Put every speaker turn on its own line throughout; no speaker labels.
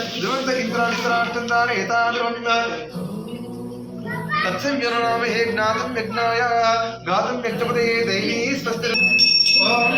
ధ్రువంతేర్శ్రీయ ధ్రువంత ఇంద్రాంతరాష్టం దారయతా ధ్రువం జ్ఞాతం యజ్ఞాయ గాతం యజ్ఞపదే దైవీ స్వస్తి ఓం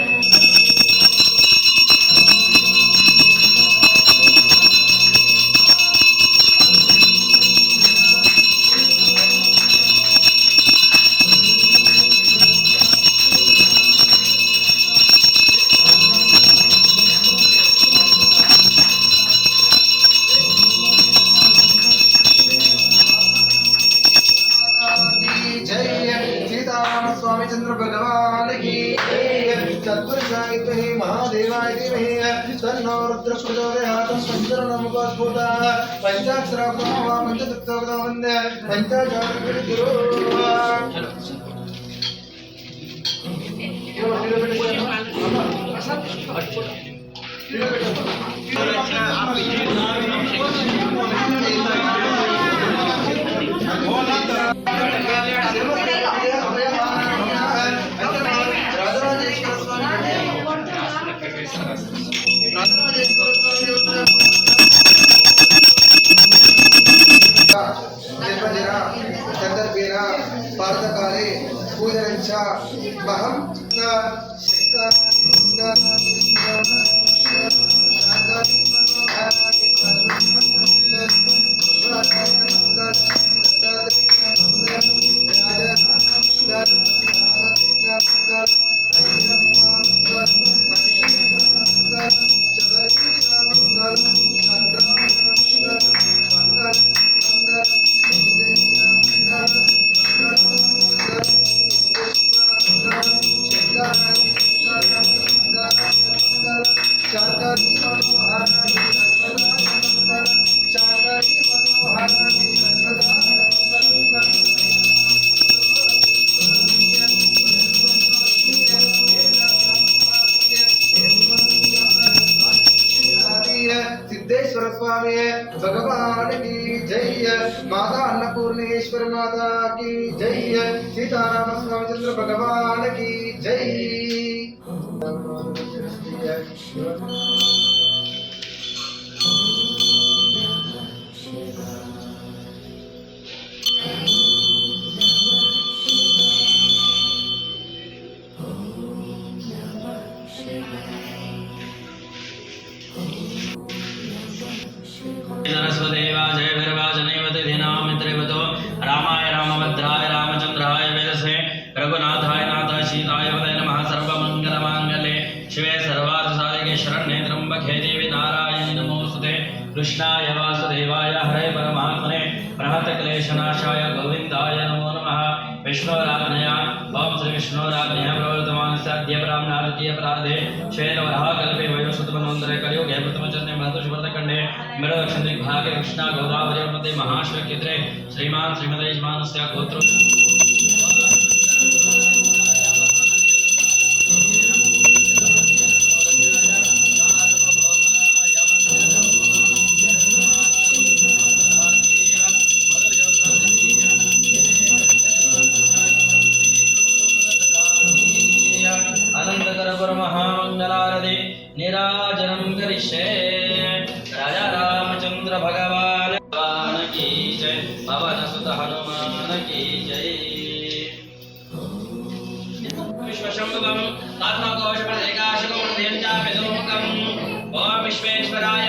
ತನ್ನೋ ರುದ್ರ ಸ್ಮೃತೋದಯಾತಂ ಪಂಚರಣಮುಖಸ್ಫುಟ ಪಂಚಾಕ್ಷರ ಪ್ರಣವ ಪಂಚತತ್ವದ ಒಂದೇ ಪಂಚಾಚಾರಿರು ಹೋಲ సిద్ధేశ్వర స్వామి భగవానికి జయ మాతా అన్నపూర్ణేశ్వర మాతాకి జయ సీతారామ స్వామి చంద్ర భగవానికి జై के
अपराध है, शैल और हा कल पे वयो सतमनोंदर करियो गय प्रथम चरण में कंडे मेरो दक्षिण भाग कृष्णा गोदावरी श्रीमान गोत्र। ఆత్మకోశ ఆత్మకోశపదేకాశకం దేంచాపిదోముఖం ఓం విశ్వేశ్వరాయ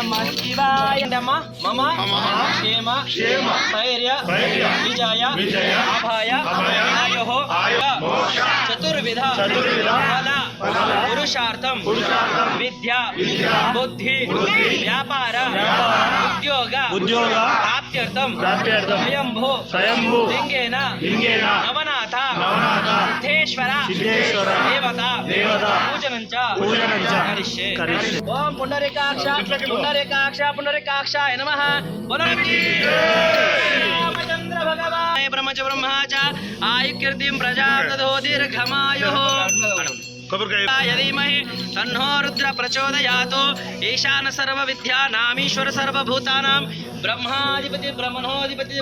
నమ శివాయ నమ మమ క్షేమ క్షేమ ధైర్య విజయ అభయ ఆయోః చతుర్విధ ఫల పురుషార్థం విద్య బుద్ధి వ్యాపార ఉద్యోగ
ఉద్యోగ
ప్రాప్త్యర్థం
ప్రాప్త్యర్థం
స్వయంభూ
స్వయంభూ
లింగేన
లింగేన
నవనాథ సిద్ధేశ్వర దేవత
దేవత
పూజనం చ
పూజనం చ
కరిష్యే. ఓం పుండరీకాక్ష పుండరీకాక్ష పుండరీకాక్షాయ నమః. రామచంద్ర భగవాన్ బ్రహ్మచ బ్రహ్మా చ ఆయుకీర్తిం దీర్ఘమాయుః. ఈశాన సర్వ విద్యానామీశ్వర సర్వభూతానాం. బ్రహ్మాధిపతి బ్రహ్మణోధిపతి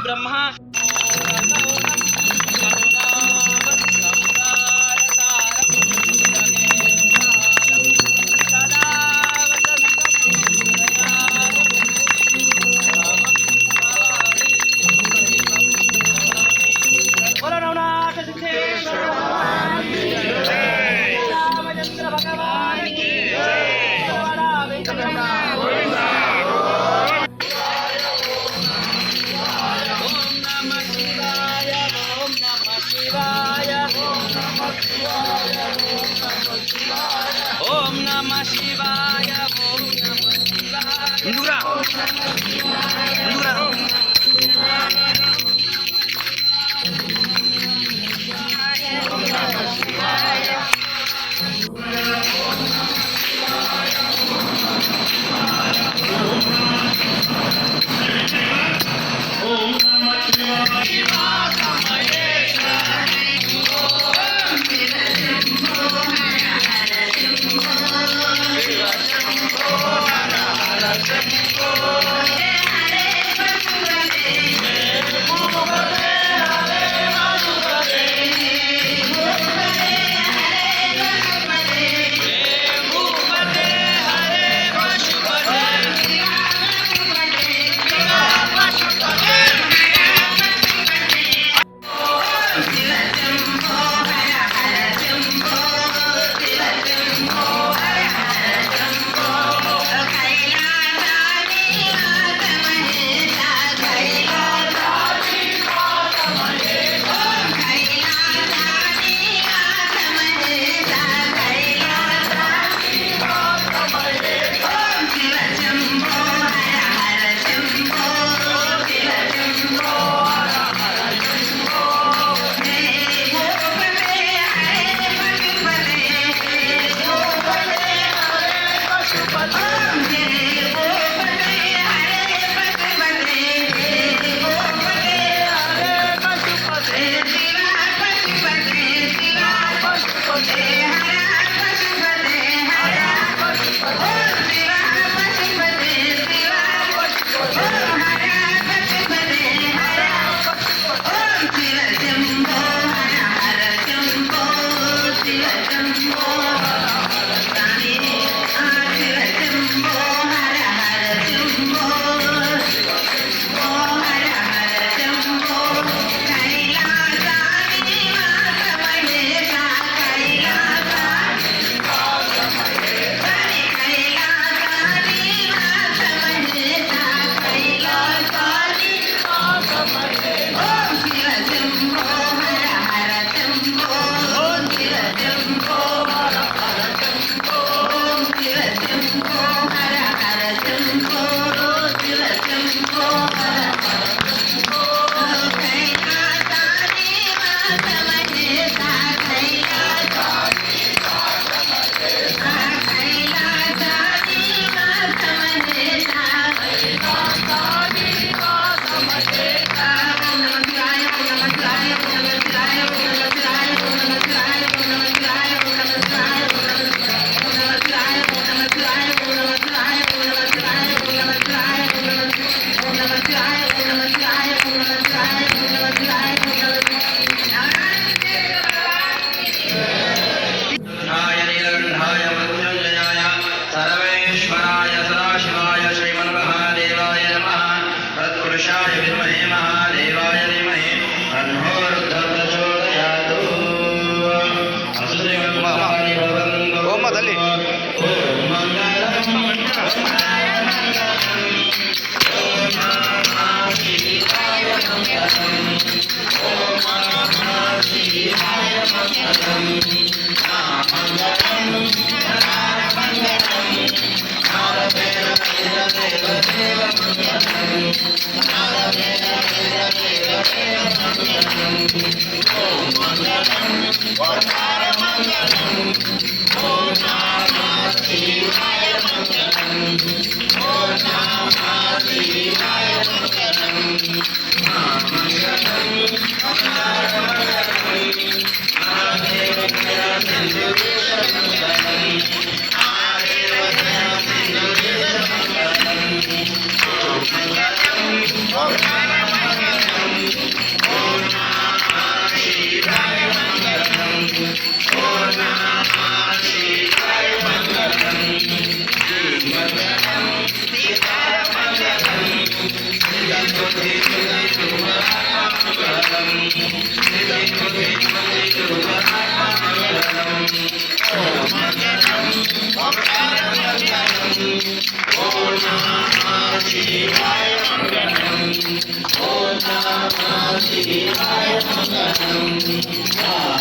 शिवाय मङ्गलम्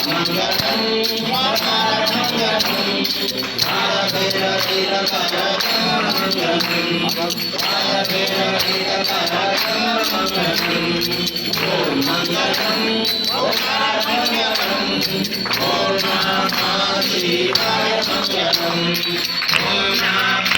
मङ्गलम् मङ्गलम् ॐ मङ्गलम् ॐ नामा शिवाय
मङ्गलम् ॐ नाम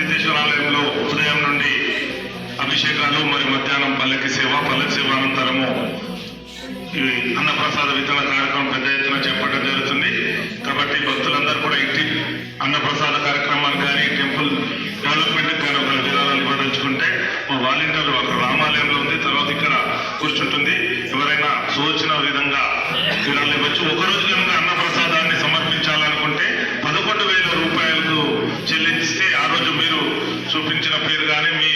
సిద్ధేశ్వరాలయంలో ఉదయం నుండి అభిషేకాలు మరి మధ్యాహ్నం పల్లకి సేవ పల్లకి సేవ అనంతరము అన్నప్రసాద వితరణ కార్యక్రమం పెద్ద ఎత్తున చేపట్టడం జరుగుతుంది. కాబట్టి భక్తులందరూ కూడా ఇంటి అన్నప్రసాద కార్యక్రమాలు కానీ టెంపుల్ డెవలప్మెంట్ కానీ ఒక విరాళాలు ఇవ్వదలుచుకుంటే మా వాలంటీర్లు అక్కడ చెల్లిస్తే ఆ రోజు మీరు చూపించిన పేరు కానీ మీ